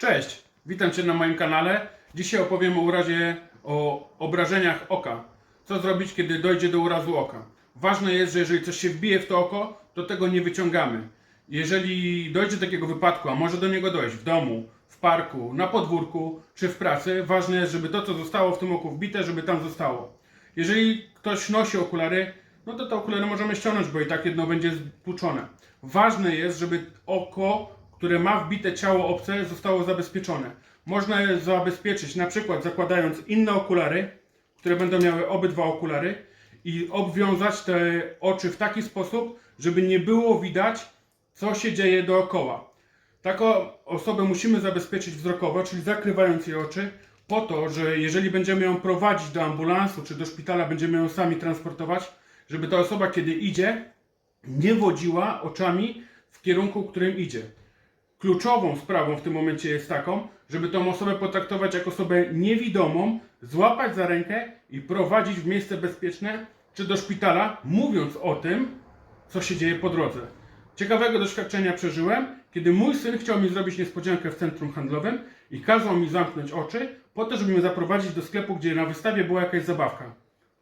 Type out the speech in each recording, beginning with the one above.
Cześć, witam Cię na moim kanale. Dzisiaj opowiem o urazie, o obrażeniach oka. Co zrobić, kiedy dojdzie do urazu oka? Ważne jest, że jeżeli coś się wbije w to oko, to tego nie wyciągamy. Jeżeli dojdzie do takiego wypadku, a może do niego dojść w domu, w parku, na podwórku czy w pracy, ważne jest, żeby to, co zostało w tym oku wbite, żeby tam zostało. Jeżeli ktoś nosi okulary, no to te okulary możemy ściągnąć, bo i tak jedno będzie stłuczone. Ważne jest, żeby oko, które ma wbite ciało obce, zostało zabezpieczone. Można je zabezpieczyć na przykład zakładając inne okulary, które będą miały obydwa okulary i obwiązać te oczy w taki sposób, żeby nie było widać, co się dzieje dookoła. Taką osobę musimy zabezpieczyć wzrokowo, czyli zakrywając jej oczy, po to, że jeżeli będziemy ją prowadzić do ambulansu czy do szpitala, będziemy ją sami transportować, żeby ta osoba, kiedy idzie, nie wodziła oczami w kierunku, którym idzie. Kluczową sprawą w tym momencie jest taką, żeby tą osobę potraktować jako osobę niewidomą, złapać za rękę i prowadzić w miejsce bezpieczne czy do szpitala, mówiąc o tym, co się dzieje po drodze. Ciekawego doświadczenia przeżyłem, kiedy mój syn chciał mi zrobić niespodziankę w centrum handlowym i kazał mi zamknąć oczy, po to, żeby mnie zaprowadzić do sklepu, gdzie na wystawie była jakaś zabawka.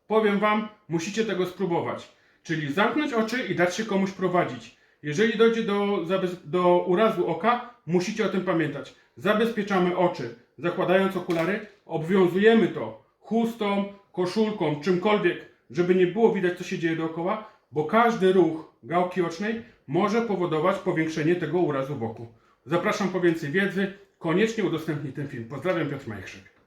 Powiem Wam, musicie tego spróbować. Czyli zamknąć oczy i dać się komuś prowadzić. Jeżeli dojdzie do, do urazu oka, musicie o tym pamiętać. Zabezpieczamy oczy, zakładając okulary, obwiązujemy to chustą, koszulką, czymkolwiek, żeby nie było widać, co się dzieje dookoła, bo każdy ruch gałki ocznej może powodować powiększenie tego urazu w oku. Zapraszam po więcej wiedzy. Koniecznie udostępnij ten film. Pozdrawiam, Piotr Majchrzyk.